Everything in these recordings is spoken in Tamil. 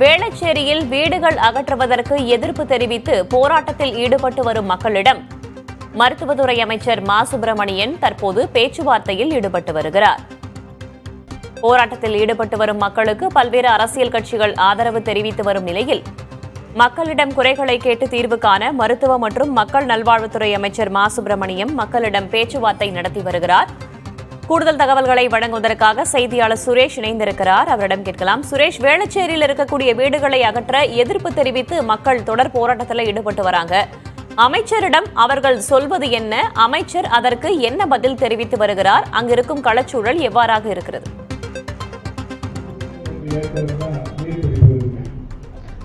வேளச்சேரியில் வீடுகள் அகற்றுவதற்கு எதிர்ப்பு தெரிவித்து போராட்டத்தில் ஈடுபட்டு வரும் மக்களிடம் மருத்துவத்துறை அமைச்சர் மா. சுப்பிரமணியன் தற்போது பேச்சுவார்த்தையில் ஈடுபட்டு வருகிறார். போராட்டத்தில் ஈடுபட்டு வரும் மக்களுக்கு பல்வேறு அரசியல் கட்சிகள் ஆதரவு தெரிவித்து வரும் நிலையில் மக்களிடம் குறைகளை கேட்டு தீர்வு காண மருத்துவ மற்றும் மக்கள் நல்வாழ்வுத்துறை அமைச்சர் மா. சுப்பிரமணியம் மக்களிடம் பேச்சுவார்த்தை நடத்தி வருகிறார். கூடுதல் தகவல்களை வழங்குவதற்காக செய்தியாளர் சுரேஷ் இணைந்திருக்கிறார். அவரிடம் கேட்கலாம். சுரேஷ் வேளச்சேரியில் இருக்கக்கூடிய வீடுகளை அகற்ற எதிர்ப்பு தெரிவித்து மக்கள் தொடர் போராட்டத்தில் ஈடுபட்டு வராங்க. அமைச்சரிடம் அவர்கள் சொல்வது என்ன? அமைச்சர் அதற்கு என்ன பதில் தெரிவித்து வருகிறார்? அங்கிருக்கும் களச்சூழல் எவ்வாறாக இருக்கிறது?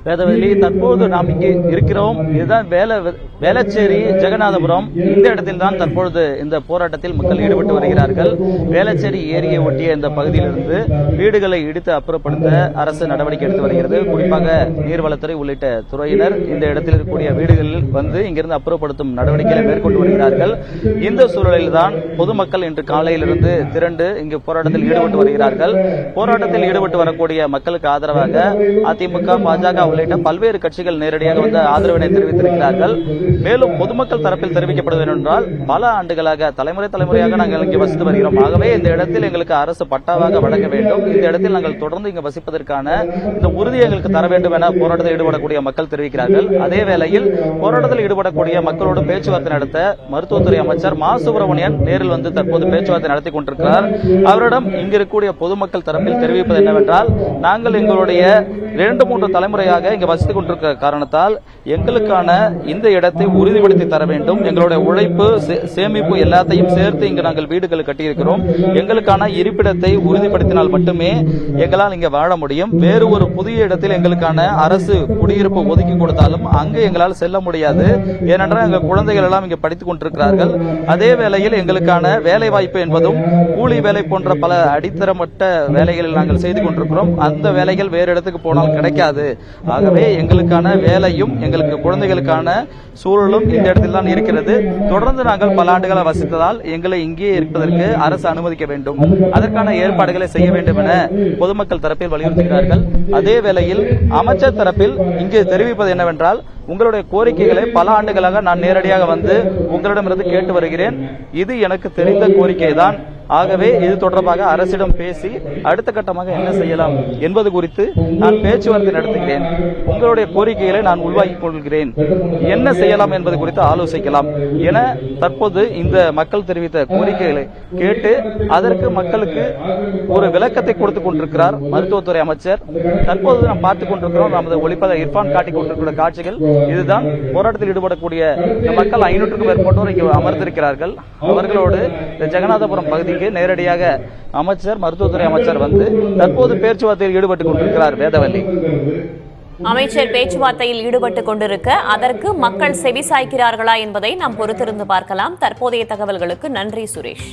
வேதவெளி தற்போது நாம் இங்கே இருக்கிறோம். இதுதான் வேலை வேளச்சேரி ஜெகநாதபுரம். இந்த இடத்தில் தான் தற்பொழுது இந்த போராட்டத்தில் மக்கள் ஈடுபட்டு வருகிறார்கள். வேளச்சேரி ஏரியை ஒட்டிய இந்த பகுதியிலிருந்து வீடுகளை இடித்து அப்புறப்படுத்த அரசு நடவடிக்கை எடுத்து வருகிறது. குறிப்பாக நீர்வளத்துறை உள்ளிட்ட துறையினர் இந்த இடத்தில் இருக்கக்கூடிய வீடுகளில் வந்து இங்கிருந்து அப்புறப்படுத்தும் நடவடிக்கைகளை மேற்கொண்டு வருகிறார்கள். இந்த சூழலில் தான் பொதுமக்கள் இன்று காலையிலிருந்து திரண்டு இங்கு போராட்டத்தில் ஈடுபட்டு வருகிறார்கள். போராட்டத்தில் ஈடுபட்டு வரக்கூடிய மக்களுக்கு ஆதரவாக அதிமுக பாஜக உள்ளிட்ட பல்வேறு கட்சிகள் நேரடியாக வந்து ஆதரவினை தெரிவித்திருக்கிறார்கள். மேலும் பொதுமக்கள் தரப்பில் தெரிவிக்கப்படுவது என்றால் பல ஆண்டுகளாக தலைமுறை தலைமுறையாக நாங்கள் இங்கே வசித்து வருகிறோம். ஆகவே இந்த இடத்தில் எங்களுக்கு அரசு பட்டாவாக வழங்க வேண்டும். இந்த இடத்தில் நாங்கள் தொடர்ந்து இங்கு வசிப்பதற்கான இந்த உறுதி எங்களுக்கு தர வேண்டும் என போராட்டத்தில் ஈடுபடக்கூடிய மக்கள் தெரிவிக்கிறார்கள். அதே வேளையில் போராட்டத்தில் ஈடுபடக்கூடிய மக்களோடு பேச்சுவார்த்தை நடத்த மருத்துவத்துறை அமைச்சர் மா. சுப்பிரமணியன் நேரில் வந்து தற்போது பேச்சுவார்த்தை நடத்தி கொண்டிருக்கிறார். அவரிடம் இங்கிருக்கக்கூடிய பொதுமக்கள் தரப்பில் தெரிவிப்பது என்னவென்றால் நாங்கள் எங்களுடைய இரண்டு மூன்று தலைமுறையாக நாட்களாக இங்கே வசித்து கொண்டிருக்கிற காரணத்தால் எங்களுக்கான இந்த இடத்தை உறுதிப்படுத்தி தர வேண்டும். எங்களுடைய உழைப்பு சேமிப்பு எல்லாத்தையும் சேர்த்து இங்கு நாங்கள் வீடுகள் கட்டியிருக்கிறோம். எங்களுக்கான இருப்பிடத்தை உறுதிப்படுத்தினால் மட்டுமே எங்களால் இங்க வாழ முடியும். வேறு ஒரு புதிய இடத்தில் எங்களுக்கான அரசு குடியிருப்பு ஒதுக்கி கொடுத்தாலும் அங்கு எங்களால் செல்ல முடியாது. ஏனென்றால் எங்கள் குழந்தைகள் எல்லாம் இங்கே படித்துக் கொண்டிருக்கிறார்கள். அதே வேளையில் எங்களுக்கான வேலை வாய்ப்பு என்பதும் கூலி வேலை போன்ற பல அடித்தரமட்ட வேலைகளில் நாங்கள் செய்து கொண்டிருக்கிறோம். அந்த வேலைகள் வேறு இடத்துக்கு போனால் கிடைக்காது. ஆகவே எங்களுக்கான வேலையும் எங்களுக்கு குழந்தைகளுக்கான சூழலும் இந்த இடத்தில் தான் இருக்கிறது. தொடர்ந்து நாங்கள் பல ஆண்டுகளாக வசித்ததால் எங்களை இங்கே இருப்பதற்கு அரசு அனுமதிக்க வேண்டும். அதற்கான ஏற்பாடுகளை செய்ய வேண்டும் என பொதுமக்கள் தரப்பில் வலியுறுத்துகிறார்கள். அதே வேளையில் அமைச்சர் தரப்பில் இங்கே தெரிவிப்பது என்னவென்றால் உங்களுடைய கோரிக்கைகளை பல ஆண்டுகளாக நான் நேரடியாக வந்து உங்களிடமிருந்து கேட்டு வருகிறேன். இது எனக்கு தெரிந்த கோரிக்கை தான் ஆகவே இது தொடர்பாக அரசிடம் பேசி அடுத்த கட்டமாக என்ன செய்யலாம் என்பது குறித்து நான் பேச்சுவார்த்தை நடத்துகிறேன். உங்களுடைய கோரிக்கைகளை நான் உள்வாங்கிக் கொள்கிறேன். என்ன செய்யலாம் என்பது குறித்து ஆலோசிக்கலாம் என தற்போது இந்த மக்கள் தெரிவித்த கோரிக்கைகளை கேட்டு அதற்கு மக்களுக்கு ஒரு விளக்கத்தை கொடுத்துக் கொண்டிருக்கிறார் மருத்துவத்துறை அமைச்சர். தற்போது நாம் பார்த்துக் கொண்டிருக்கிறோம் நமது ஒளிப்பத இர்பான் காட்டிக் கொண்டிருக்கிற காட்சிகள். இதுதான் போராட்டத்தில் ஈடுபடக்கூடிய மக்கள் ஐநூற்றுக்கும் மேற்பட்டோர் இங்கு அமர்ந்திருக்கிறார்கள். அவர்களோடு இந்த ஜெகநாதபுரம் பகுதிக்கு நேரடியாக அமைச்சர் மருத்துவத்துறை அமைச்சர் வந்து தற்போது பேச்சுவார்த்தையில் ஈடுபட்டுக் கொண்டிருக்கிறார் வேதவல்லி. அமைச்சர் பேச்சுவார்த்தையில் ஈடுபட்டுக் கொண்டிருக்க அதற்கு மக்கள் செவி சாய்க்கிறார்களா என்பதை நாம் பொறுத்திருந்து பார்க்கலாம். தற்போதைய தகவல்களுக்கு நன்றி சுரேஷ்.